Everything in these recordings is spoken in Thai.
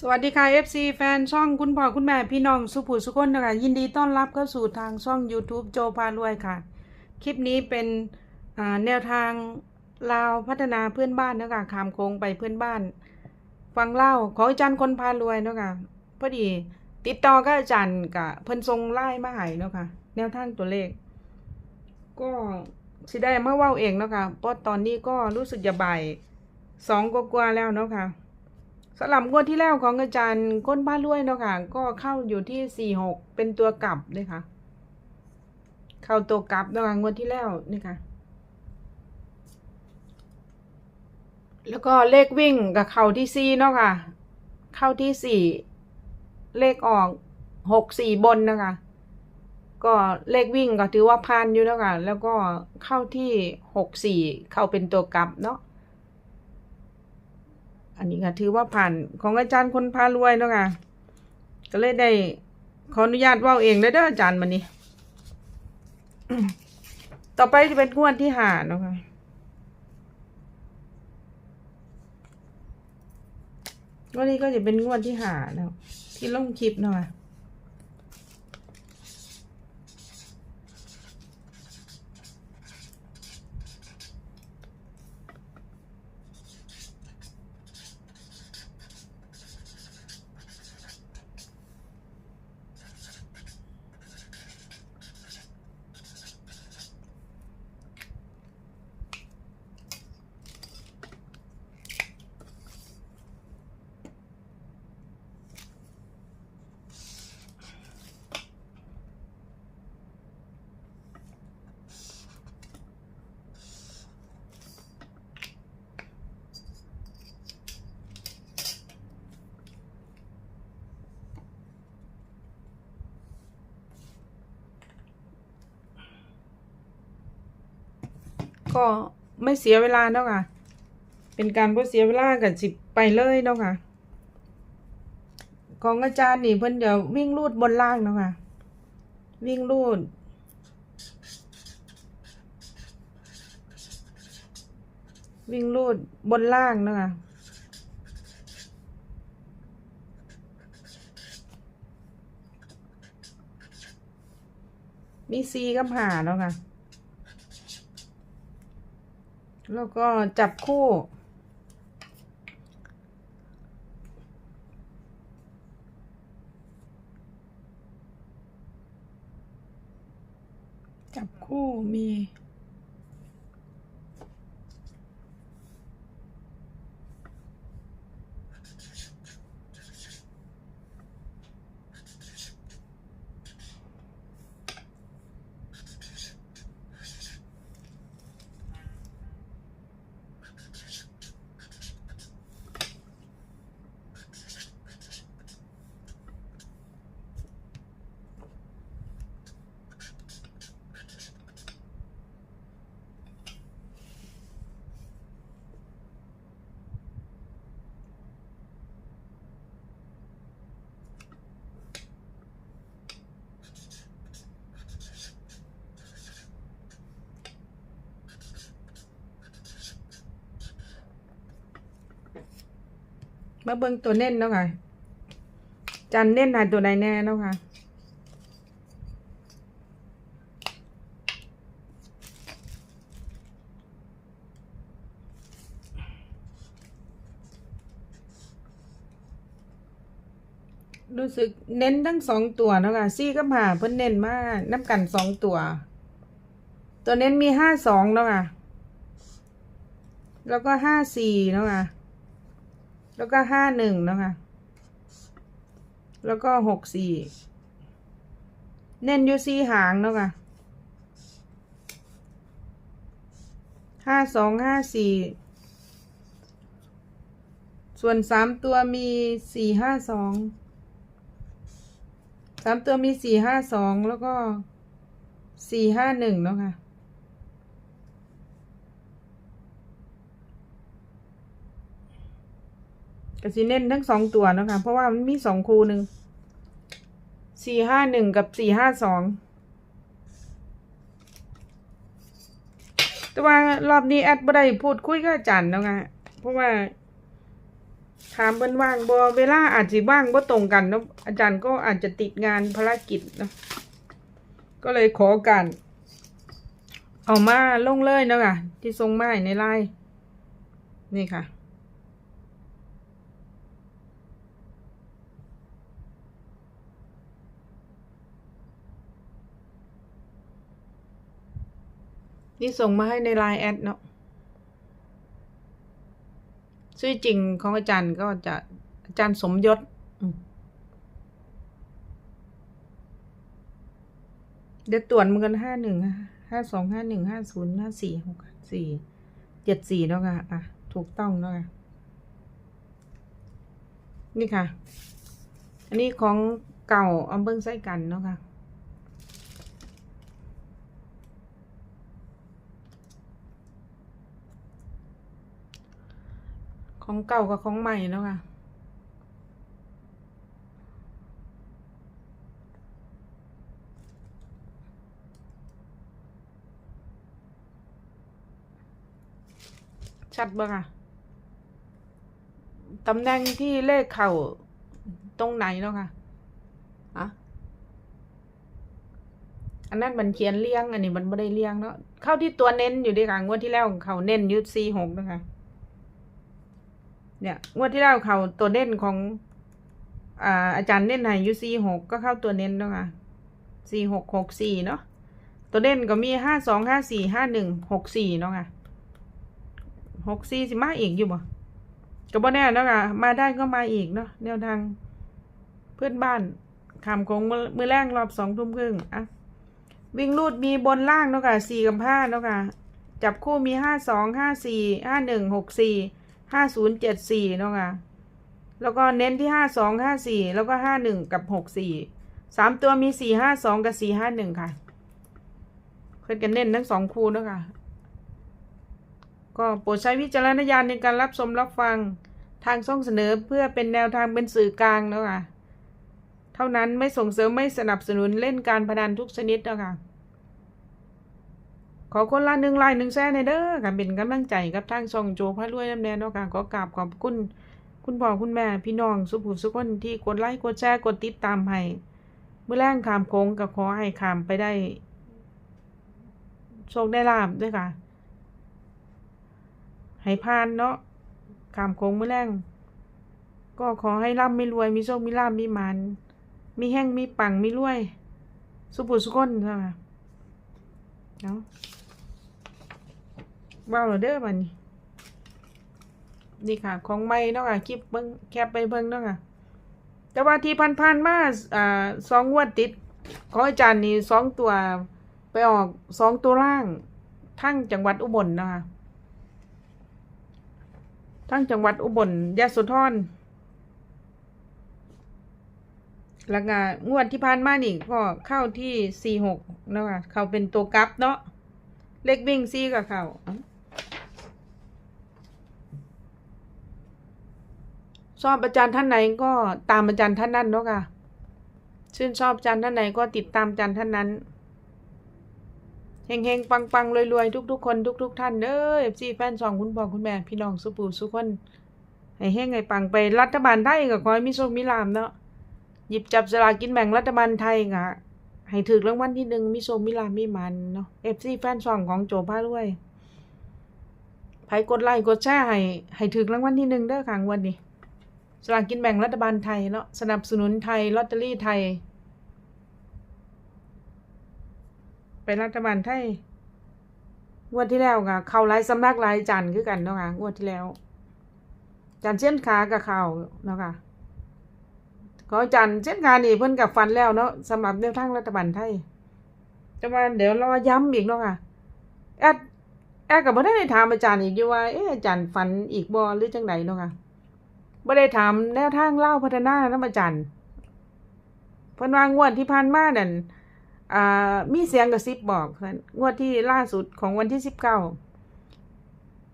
สวัสดีค่ะ FC แฟนช่องคุณพ่อคุณแม่พี่น้องสุภูสุคนนะคะยินดีต้อนรับเข้าสู่ทางช่อง YouTube โจพารวยค่ะ คลิปนี้เป็นแนวทางลาวพัฒนาเพื่อนบ้านนะคะขามโค้งไปเพื่อนบ้าน ฟังเล่าของอาจารย์คนพารวยนะค่ะพอดีติดต่อกับอาจารย์กับเพิ่นทรงไล่มาให้เนาะค่ะแนวทางตัวเลข ก็สิได้มาเว้าเองเนาะค่ะเพราะตอนนี้ก็รู้สึกจะบ่ายสองกว่าแล้วเนาะค่ะ สำหรับงวดที่แล้วของอาจารย์ก้นบ้านรวยเนาะค่ะ ก็เข้าอยู่ที่สี่หกเป็นตัวกลับเลยค่ะ เข้าตัวกลับเนาะค่ะงวดที่แล้วนี่ค่ะ แล้วก็เลขวิ่งกับเข้าที่สี่เนาะค่ะ เข้าที่สี่เลขออกหกสี่บนนะคะ ก็เลขวิ่งก็ถือว่าพันอยู่แล้วค่ะ แล้วก็เข้าที่หกสี่เข้าเป็นตัวกลับเนาะ อันนี้ค่ะถือว่าผ่านของอาจารย์คนพารวยเนาะค่ะ ก็เลยได้ขออนุญาตว่าเองเลยเด้ออาจารย์มันนี่ต่อไปจะเป็นงวดที่หาเนาะค่ะวันนี้ก็จะเป็นงวดที่หาเนาะที่ลงคลิปเนาะค่ะ ก็ไม่เสียเวลาเนาะค่ะ เป็นการบ่เสียเวลากันสิไปเลยเนาะค่ะ ของอาจารย์นี่เพิ่นจะวิ่งลูดบนล่างเนาะค่ะ วิ่งลูดวิ่งลูดบนล่างเนาะค่ะมีซีกับหาเนาะค่ะ แล้วก็จับคู่ จับคู่มี มาเบิ่งตัวเน้นเนาะค่ะ จันเน้นหาตัวใดแน่เนาะค่ะ รู้สึกเน้นทั้งสองตัวเนาะค่ะ ซี่กับหาเพิ่นเน้นมากน้ำกันสองตัว ตัวเน้นมีห้าสองเนาะค่ะ แล้วก็ห้าสี่เนาะค่ะ แล้วก็ห้าหนึ่งเนาะค่ะแล้วก็หกสี่เน้นอยู่สี่หางเนาะค่ะห้าสองห้าสี่ส่วนสามตัวมีสี่ห้าสองสามตัวมีสี่ห้าสองแล้วก็สี่ห้าหนึ่งเนาะค่ะ ก็สิเน้นทั้งสองตัวนะคะ เพราะว่ามันมีสองคูหนึ่งสี่ห้าหนึ่งกับสี่ห้าสองแต่ว่ารอบนี้แอดบ่ได้พูดคุยกับอาจารย์เนาะคะเพราะว่าถามเพิ่นว่างบ่เวลาอาจสิว่างบ่ตรงกันเนาะอาจารย์ก็อาจจะติดงานภารกิจเนาะก็เลยขอการเอามาลงเลยเนาะค่ะที่ทรงไม้ในไลน์นี่ค่ะ นี่ส่งมาให้ในไลน์แอดเนาะชื่อจริงของอาจารย์ก็จะอาจารย์สมยศเดี๋ยวตรวจมันกันห้าหนึ่งห้าสองห้าหนึ่งห้าศูนย์ห้าสี่หกสี่เจ็ดสี่แล้วค่ะอะ ถูกต้องแล้วค่ะ นี่ค่ะ อันนี้ของเก่าอาเบิ้งใส่กันเนาะค่ะ ของเก่ากับของใหม่แล้วค่ะ ชัดบ่ค่ะ ตำแหน่งที่เลขเข่าตรงไหนแล้วค่ะอะอันนั้นมันเขียนเลี้ยง อันนี้มันไม่ได้เลี้ยงเนาะเข้าที่ตัวเน้นอยู่ดีค่ะงวดที่แล้วเขาเน้นยุดซีหกนะคะ เนี่ยงวดที่แล้วเขาตัวเน้นของอ่าอาจารย์เน้นให้ยุซีหกก็เข้าตัวเน้นแล้วค่ะสี่หกหกสี่เนาะตัวเน้นก็มีห้าสองห้าสี่ห้าหนึ่งหกสี่เนาะค่ะหกสี่สิมาอีกอยู่บ่ก็บ่แน่เนาะค่ะมาได้ก็มาอีกเนาะแนวทางเพื่อนบ้านคำของมือแรงรอบสองทุ่มครึ่งอะวิ่งรูดมีบนล่างเนาะค่ะสี่กับห้าเนาะค่ะจับคู่มีห้าสองห้าสี่ห้าหนึ่งหกสี่ ห้าศูนย์เจ็ดสี่เนาะค่ะ แล้วก็เน้นที่ห้าสองห้าสี่แล้วก็ห้าหนึ่งกับหกสี่สามตัวมีสี่ห้าสองกับสี่ห้าหนึ่งค่ะ เพื่อนกันเน้นทั้งสองคู่เนาะค่ะ ก็โปรดใช้วิจารณญาณในการรับชมรับฟังทางช่องเสนอเพื่อเป็นแนวทางเป็นสื่อกลางเนาะค่ะ เท่านั้นไม่ส่งเสริมไม่สนับสนุนเล่นการพนันทุกชนิดเนาะค่ะ อคนละหนึ่งไลน์หนึ่งแชร์ในเด้อค่ะเป็นกำลังใจกับทางช่องโจพระรวยน้ำแดงเนาะค่ะขอกราบขอบคุณคุณพ่อคุณแม่พี่น้องสุภุสุคนที่กดไลค์กดแชร์กดติดตามให้เมื่อแรงขามโค้งก็ขอให้ขามไปได้โชคได้ลาบด้วยค่ะ ให้พานเนาะขามโค้งเมื่อแรงก็ขอให้ร่ำไม่รวยมีโชคมีลาบมีมันมีแห้งมีปังมีรวย สุภุสุคนเนาะค่ะเนาะ ว้าเรอเด้อบัดนี้นี่ค่ะ ของไม่เนาะค่ะคลิปเบิ้งแคปไปเบิ้งเนาะค่ะแต่ว่าที่พันๆมาอ่าสองงวดติดของอาจารย์นี่สองตัวไปออกสองตัวล่าง ทั้งจังหวัดอุบลนะคะ ทั้งจังหวัดอุบลยะโสธรแล้วก็งวดที่ผ่านมานี่ก็เข้าที่สี่หกเนาะค่ะเขาเป็นตัวกับเนาะ เลขวิ่งซี่กับเขาเอ้า ชอบอาจารย์ท่านไหนก็ตามอาจารย์ท่านนั้นเนาะค่ะ ชื่นชอบอาจารย์ท่านไหนก็ติดตามอาจารย์ท่านนั้นเฮงๆ ปังๆ รวยๆ ทุก ๆ คน ทุก ๆ ท่านเด้อเอฟซีแฟนช่องคุณพ่อคุณแม่ พี่น้องสุปูสุคน ให้เฮงให้ปังไปรัฐบาลไทยก็ขอให้มีโชคมีลาภเนาะ หยิบจับสลากกินแบ่งรัฐบาลไทยค่ะให้ถึกรางวัลที่หนึ่งมีโชคมีลาภมีมันเนาะเอฟซีแฟนช่องของโจพารวยไผกดไลค์กดแชร์ให้ให้ถึกรางวัลที่หนึ่งเด้อค่ะวันนี้ สลากกินแบ่งรัฐบาลไทยเนาะสนับสนุนไทยลอตเตอรี่ไทย ไปรัฐบาลไทยงวดที่แล้วค่ะเขาหลายสำนักหลายจันทร์คือกันเนาะค่ะงวดที่แล้ว จันทร์เช่นขากับเขาเนาะค่ะขอจันทร์เช่นขานี่เพิ่นกับฟันแล้วเนาะสำหรับแนวทางรัฐบาลไทยแต่ว่าเดี๋ยวรอย้ำอีกเนาะค่ะแอดแอดกับบ่ได้ถามอาจารย์อีกอยู่ว่าเอ๊ะอาจารย์ฝันอีกบ่หรือจังไดเนาะค่ะ บ่ได้ถามแนวทางเล่าพัฒนานำอาจารย์เพิ่นว่างวดที่ผ่านมานั่นอ่ามีเสียงกระซิบบอกงวดที่ล่าสุดของวันที่19บเก้า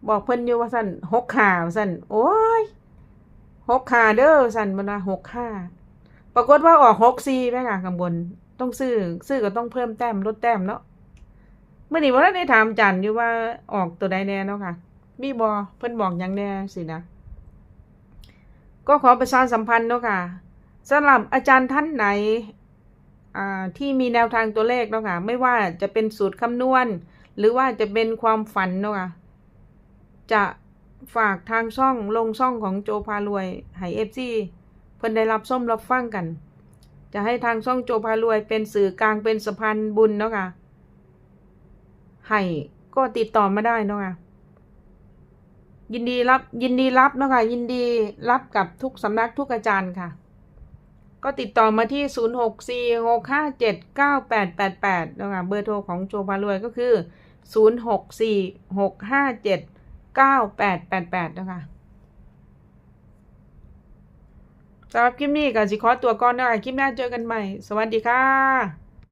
บอกเพิ่นอยู่ว่าซั่น6ข่าวซั่นโอ้ย6ข่าเด้อซั่นมันว่า6ข่าปรากฏว่าออก64แม่ค่ะข้างบน ต้องซื้อซื้อก็ต้องเพิ่มแต้มลดแต้มเนาะเมื้อนี้บ่ได้ถามจารย์อยู่ว่าออกตัวใดแน่เนาะค่ะมีบ่เพิ่นบอกยังแน่สินะ ก็ขอประชาสัมพันธ์เนาะค่ะสำหรับอาจารย์ท่านไหนที่มีแนวทางตัวเลขเนาะค่ะไม่ว่าจะเป็นสูตรคำนวณ หรือว่าจะเป็นความฝันเนาะค่ะจะฝากทางช่องลงช่องของโจพารวยให้เอฟซีเพิ่นได้รับส้มรับฟังกัน จะให้ทางช่องโจพารวยเป็นสื่อกลางเป็นสะพานบุญเนาะค่ะให้ก็ติดต่อมาได้เนาะค่ะ ยินดีรับยินดีรับนะคะยินดีรับกับทุกสำนักทุกอาจารย์ค่ะ ก็ติดต่อมาที่ 0 6 4 6 5 7 9 8 8 8นะคะเบอร์โทรของโจพารวยก็คือ 0 6 4 6 5 7 9 8 8 8นะคะสำหรับคลิปนี้ก็สิขอตัวก่อนนะคะคลิปหน้าเจอกันใหม่ สวัสดีค่ะ